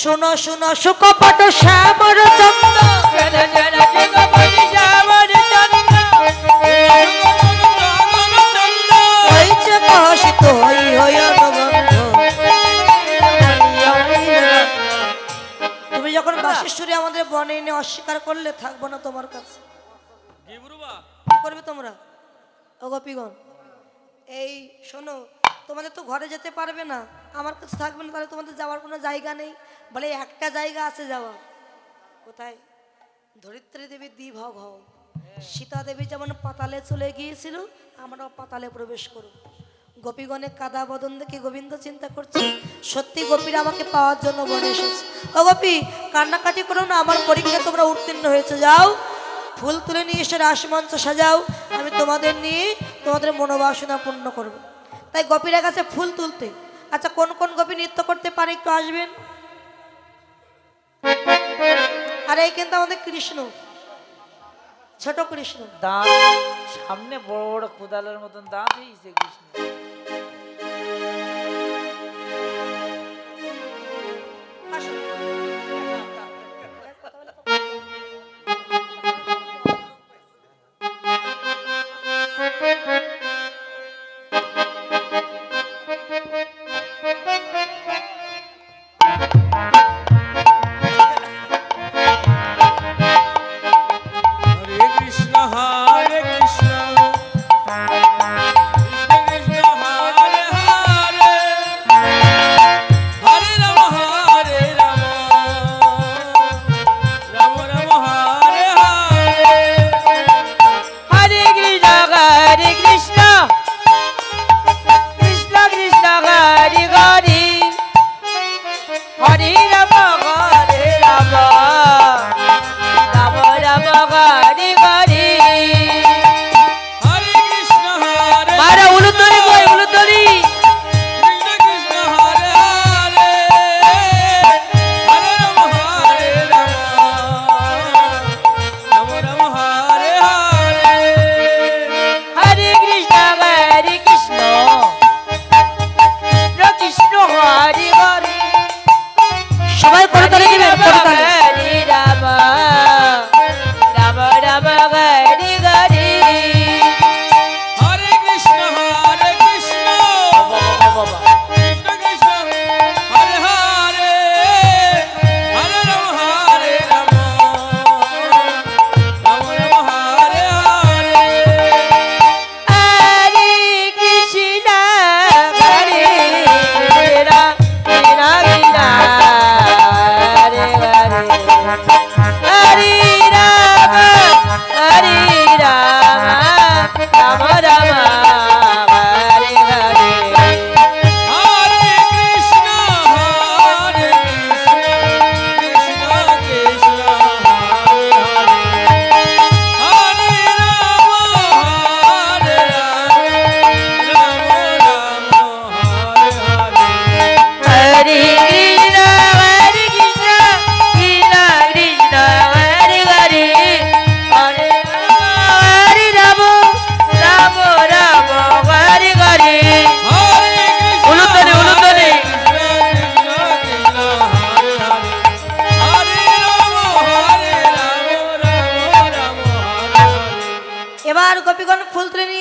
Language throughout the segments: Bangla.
শুনো শুনো সুকপট শ্যামর চন্দ্র। হই হই তুমি যখন বাসেশ্বরী আমাদের বনে এনে অস্বীকার করলে থাকব না তোমার কাছে। কি করবে তোমরা? ও গোপীগণ এই শোনো তোমাদের তো ঘরে যেতে পারবে না। আমার কাছে থাকবে না তাহলে তোমাদের যাওয়ার কোনো জায়গা নেই। বলে, একটা জায়গা আছে যাওয়া। কোথায়? ধরিত্রী দেবী দ্বিভগ হও। সীতা দেবী যেমন পাতালে চলে গিয়েছিল, আমরাও পাতালে প্রবেশ করব। গোপীগণের কাদা বদন দেখে গোবিন্দ চিন্তা করছে, সত্যি গোপীরা আমাকে পাওয়ার জন্য বনে এসেছে। ও গোপী, কান্নাকাটি করো না, আমার পরীক্ষা তোমরা উত্তীর্ণ হয়েছে। যাও, ফুল তুলে নিয়ে এসে রাসমঞ্চ সাজাও, আমি তোমাদের নিয়ে তোমাদের মনোবাসনা পূর্ণ করব। তাই গোপীরা কাছে ফুল তুলতে। আচ্ছা কোন কোন গোপী নৃত্য করতে পারে একটু আসবেন? আর এই কিন্তু আমাদের কৃষ্ণ। ছোট কৃষ্ণ। দাঁত, সামনে বড় বড় কোদালের মতন দাঁত হয়েছে কৃষ্ণ।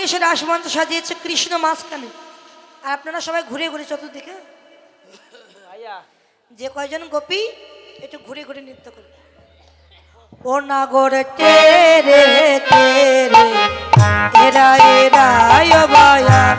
এসে রাসমন্ত সাজিয়েছে কৃষ্ণ মাঝখানে। আর আপনারা সবাই ঘুরে ঘুরে চতুর্দিকে। যে কয়জন গোপী একটু ঘুরে ঘুরে নৃত্য করবে। ও নাগর তেরে তেরে এরা এরা বায়ান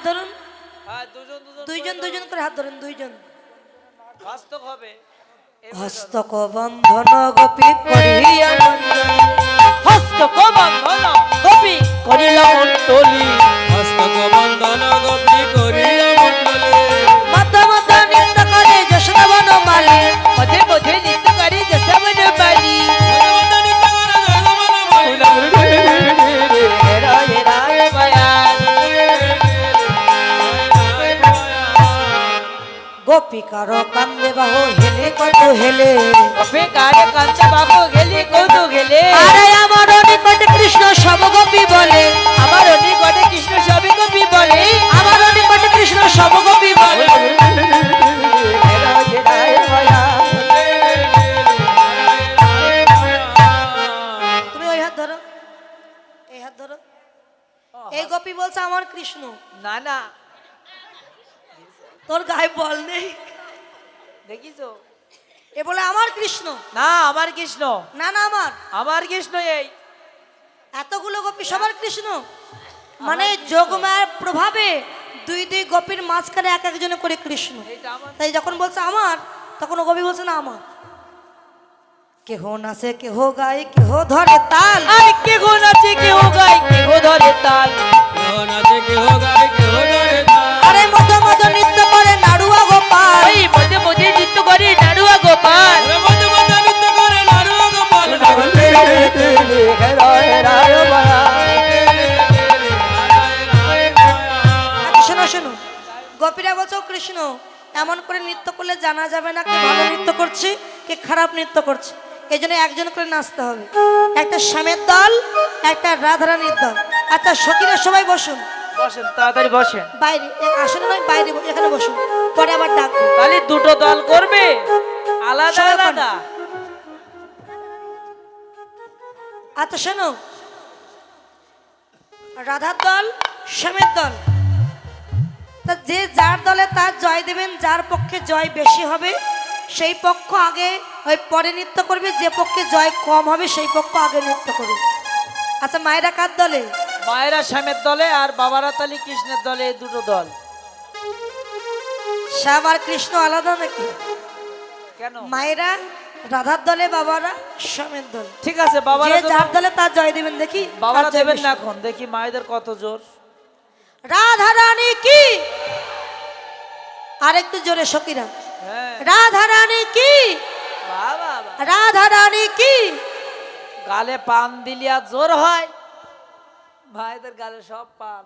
হাত ধরুন। দুইজন দুইজন করে হাত ধরুন দুইজন। হস্তক হবে। হস্তক বন্ধন গোপি করিয়া হস্তক বন্ধন গোপি করিলা মন্ডলী। গোপিকার কান্দে বাহ হেলে কত হেলে। গোপী কারে কান্তে বাবু গেলি কৌতু গেলে আরে আমার নিকট কৃষ্ণ সব গোপী বলে। আমার নিকটে কৃষ্ণ সবই কবি বলে। আমার নিকট কৃষ্ণ সব গোপী বলে। হেরা হেরা বয়ান তুমি ওই হাত ধরো। এই হাত ধরো। এই গোপী বলছে আমার কৃষ্ণ। না না। তোর গায়ে বল নেই। দেখিছো? এ বলে আমার কৃষ্ণ। না আমার কৃষ্ণ। না না আমার। আমার কৃষ্ণ এই। এতগুলো গোপী সবার কৃষ্ণ। মানে যোগমায়ের প্রভাবে দুই দুই গোপীর মাঝখানে এক একজনে করে কৃষ্ণ। তাই যখন বলছে আমার তখন ও গোপী বলছে না আমার। কেহ নাচে কেহ গায় কেহ ধরে তাল। আর কে গো নাচে কেহ গায় কেহ ধরে তাল। কেহ নাচে কেহ গায় কেহ ধরে তাল। আরে মধ্য মধ্য নৃত্য গোপাল। ওই মধ্যে মধ্যে নৃত্য করে গোপাল। শোনো শোনো। গোপীরা বলছে "ও কৃষ্ণ এমন করে নৃত্য করলে জানা যাবে না কে ভালো নৃত্য করছে কে খারাপ নৃত্য করছে। এই জন্য একজন করে নাচতে হবে। একটা শ্যামের দল একটা রাধারানীর দল। আচ্ছা সখীরা সবাই বসুন। বসেন তাড়াতাড়ি বসেন। বাইরে আসলে নয় বাইরে এখানে বসুন পরে আবার ডাকবো তাহলে দুটো দল করবে। আলাদা আলাদা। আচ্ছা শোনো। রাধার দল শ্যামের দল। তা যে যার দলে তার জয় দেবেন যার পক্ষে জয় বেশি হবে সেই পক্ষ আগে ওই পরে নৃত্য করবে যে পক্ষে জয় কম হবে সেই পক্ষ আগে নৃত্য করবে। আচ্ছা মায়েরা কার দলে? মায়েরা শ্যামের দলে আর বাবারা তালি কৃষ্ণের দলে এই দুটো দল। শ্যাম আর কৃষ্ণ আলাদা নাকি? কেন? মায়েরা রাধার দলে বাবারা শ্যামের দল। ঠিক আছে বাবারা যার দলে তার জয় দেবেন দেখি বাবারা দেবেন না এখন দেখি মায়েদের কত জোর। রাধা রানী কি? আর একটু জোরে সখীরা। হ্যাঁ। রাধা রানী কি রাধা রানী কি? গালে পান দিলি আর জোর হয়। ভাইদের গালে সব পান।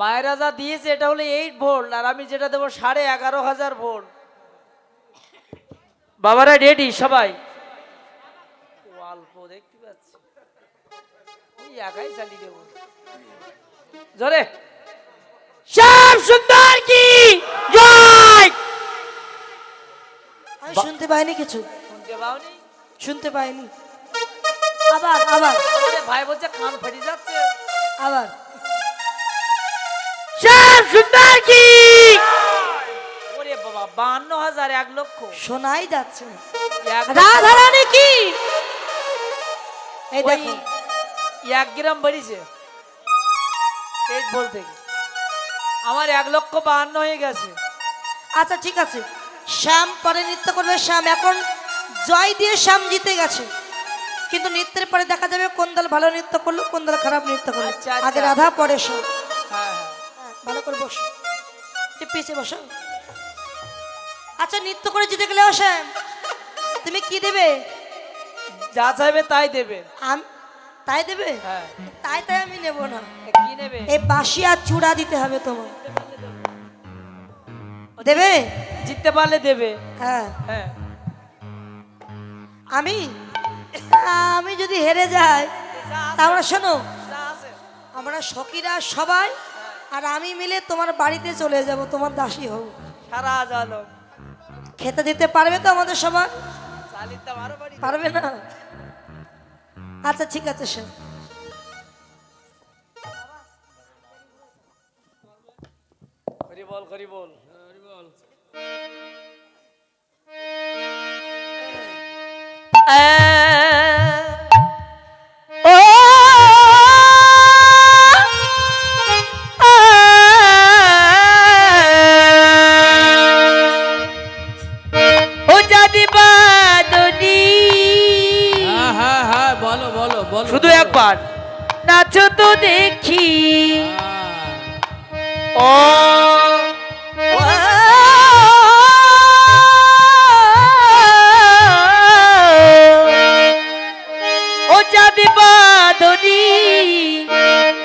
মায়েরা যা দিয়েছে এটা হলো এইট ভোল্ট আর আমি যেটা দেবো সাড়ে এগারো হাজার ভোল্ট বাবারা রেডি সবাই? অল্প দেখতে পাচ্ছি। ওই একাই চালিয়ে দেবো। জোরে। শ্যাম সুন্দর কি? জয়! আমি শুনতে পাইনি কিছু। শুনতে পাওনি? শুনতে পাইনি। আবার আবার। ভাই বলছে কান ফেটে যাচ্ছে। আবার। শ্যাম সুন্দর কি? ওরে বাবা বান্ন হাজার এক লক্ষ। শোনাই যাচ্ছে। না রাধা রানী কি? এই দেখো। এক গ্রাম বেরিয়েছে। এইট বল থেকে আমার এক লক্ষ বাহান্ন হয়ে গেছে। আচ্ছা ঠিক আছে। শ্যাম পরে নৃত্য করবে। শ্যাম এখন জয় দিয়ে শ্যাম জিতে গেছে। কিন্তু নৃত্যের পরে দেখা যাবে কোন দল ভালো নৃত্য করল কোন দল খারাপ নৃত্য করল। আচ্ছা, আচ্ছা। আগে রাধা পরে শ্যাম হ্যাঁ হ্যাঁ। হ্যাঁ, ভালো করে বসো। পিছিয়ে বসো। আচ্ছা নৃত্য করে জিতে গেলে শ্যাম তুমি কি দেবে? যা চাইবে তাই দেবে। আম তাই দেবে? হ্যাঁ। তাই তাই আমি নেব না। কি নেবে? এই বাসি আর চূড়া দিতে হবে তোমার দেবে? জিততে পারলে দেবে। হ্যাঁ। হ্যাঁ। আমি আমি যদি হেরে যাই তাহলে শোনো আমরা সখীরা সবাই আর আমি মিলে তোমার বাড়িতে চলে যাব তোমার দাসী হব। সারা জালো খেতে দিতে পারবে তো আমাদের সবার বাড়ি পারবে না? আচ্ছা ঠিক আছে সে করি বল দেখি। আহ, ও ও বাদনি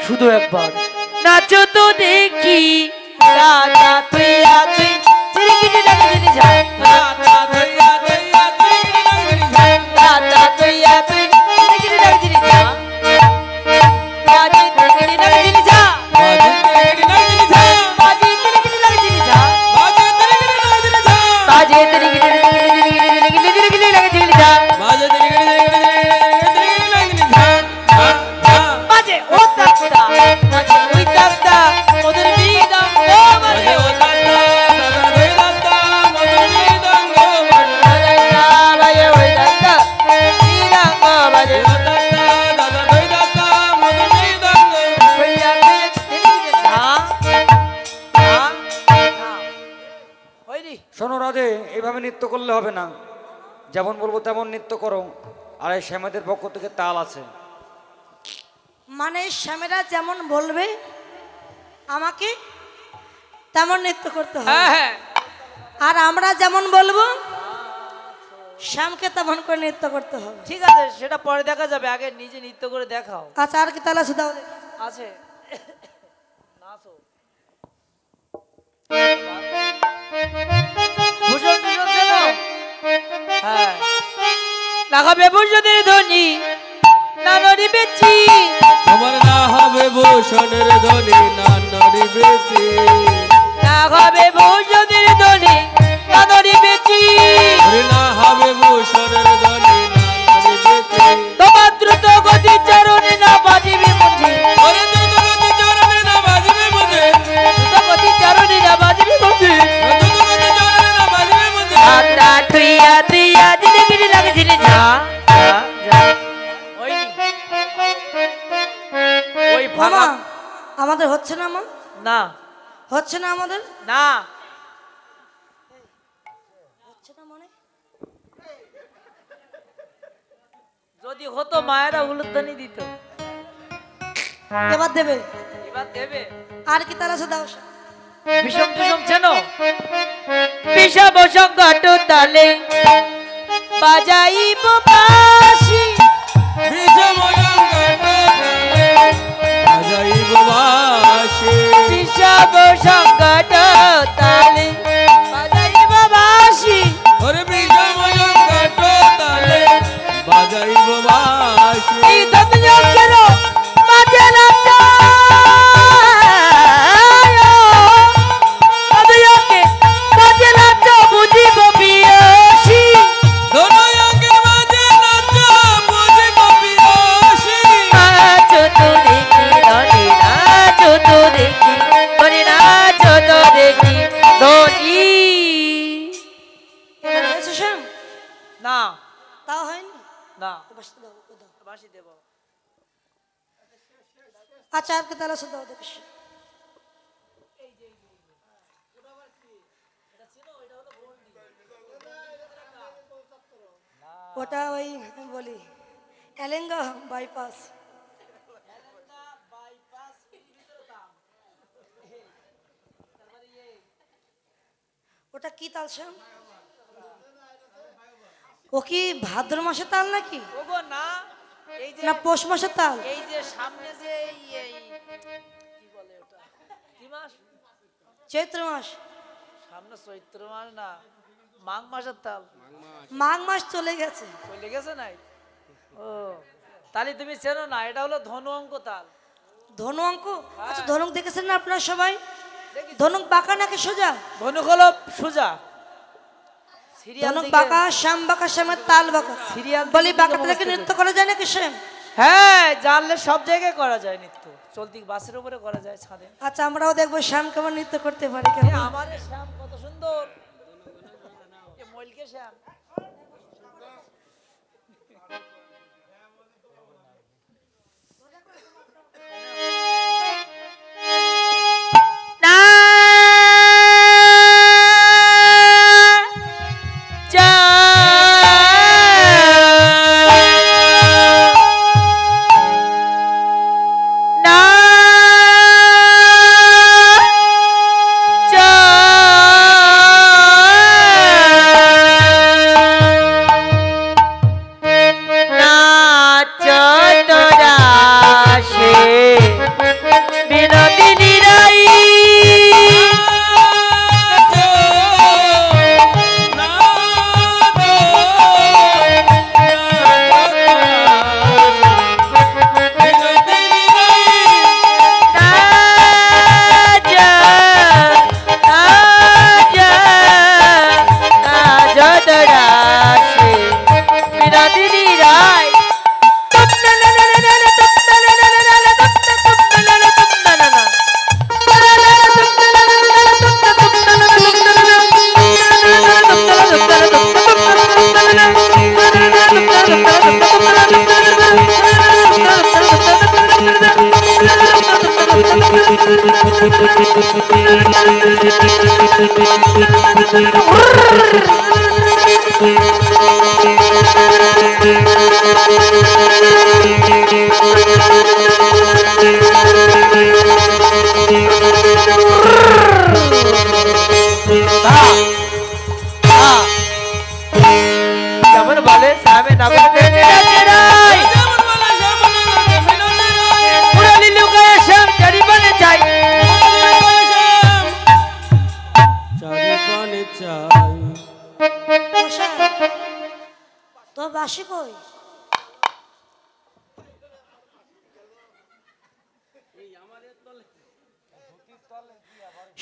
শুধু একবার। নাচো তো দেখি। তুই তুই। চিরিকিটি ডাকে চিনি যা। যেমন বলব তেমন নৃত্য করো আর এই শ্যামাদের পক্ষ থেকে তাল আছে। মানে শ্যামেরা যেমন বলবে আমাকে তেমন নৃত্য করতে হবে। হ্যাঁ হ্যাঁ। আর আমরা যেমন বলব শ্যামকে তেমন করে নৃত্য করতে হবে। ঠিক আছে সেটা পরে দেখা যাবে আগে নিজে নৃত্য করে দেখাও। আচ্ছা আর কি তাহলে? সুদাও আছে। নাচো। লাগাবে ভূষণের ধ্বনি নানরি বেচি। তোমার না হবে ভূষণের ধ্বনি না নড়ি বেচি। লাগাবে ভূষণের ধ্বনি বেচি। ওরে না হবে ভূষণের ধ্বনি না তোমার দ্রুত গতি চরণে না বাজিবে না মুঝে দ্রুত গতি চরণে দিনে যা ওই ভাঙা। আমাদের হচ্ছে না মা? না। হচ্ছে না আমাদের? না। হচ্ছে না মনে? যদি হতো মায়েরা উলুধ্বনি দিত। এবার দেবে। এবার দেবে। আর কি তাহলে সুদাও বিষম বিষম চেনো? বিষম সংকট তালে। বাজাইব বাঁশি। বাজাইব বাসি বিষম সংকট তালে বাসি দেব। আচ্ছা আর কি তাহলে দেখিস ওটা ওই বলি এলেঙ্গা বাইপাস ওটা কি তাল শ্যাম ও কি ভাদ্র মাসে তাল নাকি? ওগো না এই যে না পৌষ মাসের তাল? এই যে সামনে যে এই কি বলে ওটা? কি মাস? চৈত্র মাস। সামনে চৈত্র মাস না মাঘ মাসের তাল। মাঘ মাস চলে গেছে। চলে গেছে নাই? ও তাহলে তুমি চেনো না এটা হলো ধনু অঙ্ক তাল। ধনু অঙ্ক? আচ্ছা ধনুক দেখেছেন না আপনারা সবাই? ধনুক বাঁকা নাকি সোজা? ধনুক হলো সোজা। ধনুক বাঁকা শ্যাম বাঁকা শ্যামের তাল বাঁকা। সিরিয়াল বলি বাঁকা তালাকে নৃত্য করা যায় নাকি শ্যাম? হ্যাঁ জানলে সব জায়গায় করা যায় নৃত্য। চলতি বাসের উপরে করা যায় ছাদে। আচ্ছা আমরাও দেখব শ্যাম কেমন নৃত্য করতে পারে আমার শ্যাম কত সুন্দর। শ্যাম।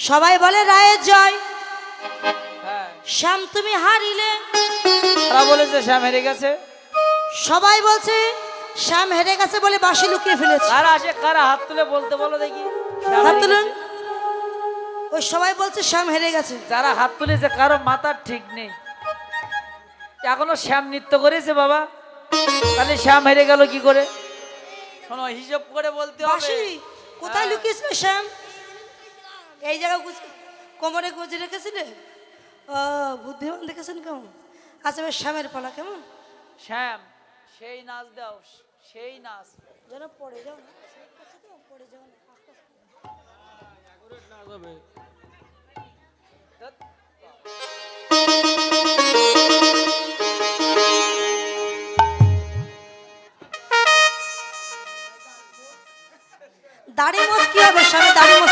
সবাই বলে রায়ের জয়। হ্যাঁ। শ্যাম তুমি হারিলে। তারা বলেছে শ্যাম হেরে গেছে। সবাই বলছে শ্যাম হেরে গেছে বলে বাসি লুকিয়ে ফেলেছে। কারা আসে কারা হাত তুলে বলতে বলো দেখি। হাত তুলুন ওই সবাই বলছে শ্যাম হেরে গেছে। যারা হাত তুলেছে কারও মাথার ঠিক নেই। এখনও শ্যাম নৃত্য করেছে বাবা। তাহলে শ্যাম হেরে গেল কি করে? শোনো হিসাব করে বলতে হবে। বাসি কোথায় লুকিয়েছিল শ্যাম? এই জায়গায় গুছ- কোমরে গুজে রেখেছিলে? ও বুদ্ধিমান দেখেছেন কেমন? আচ্ছা এবার শ্যামের পালা কেমন? শ্যাম সেই নাচ দাও সেই নাচ। যেন পড়ে যাও পড়ে দাড়ি মোছ কি হবে শ্যামের দাড়ি না।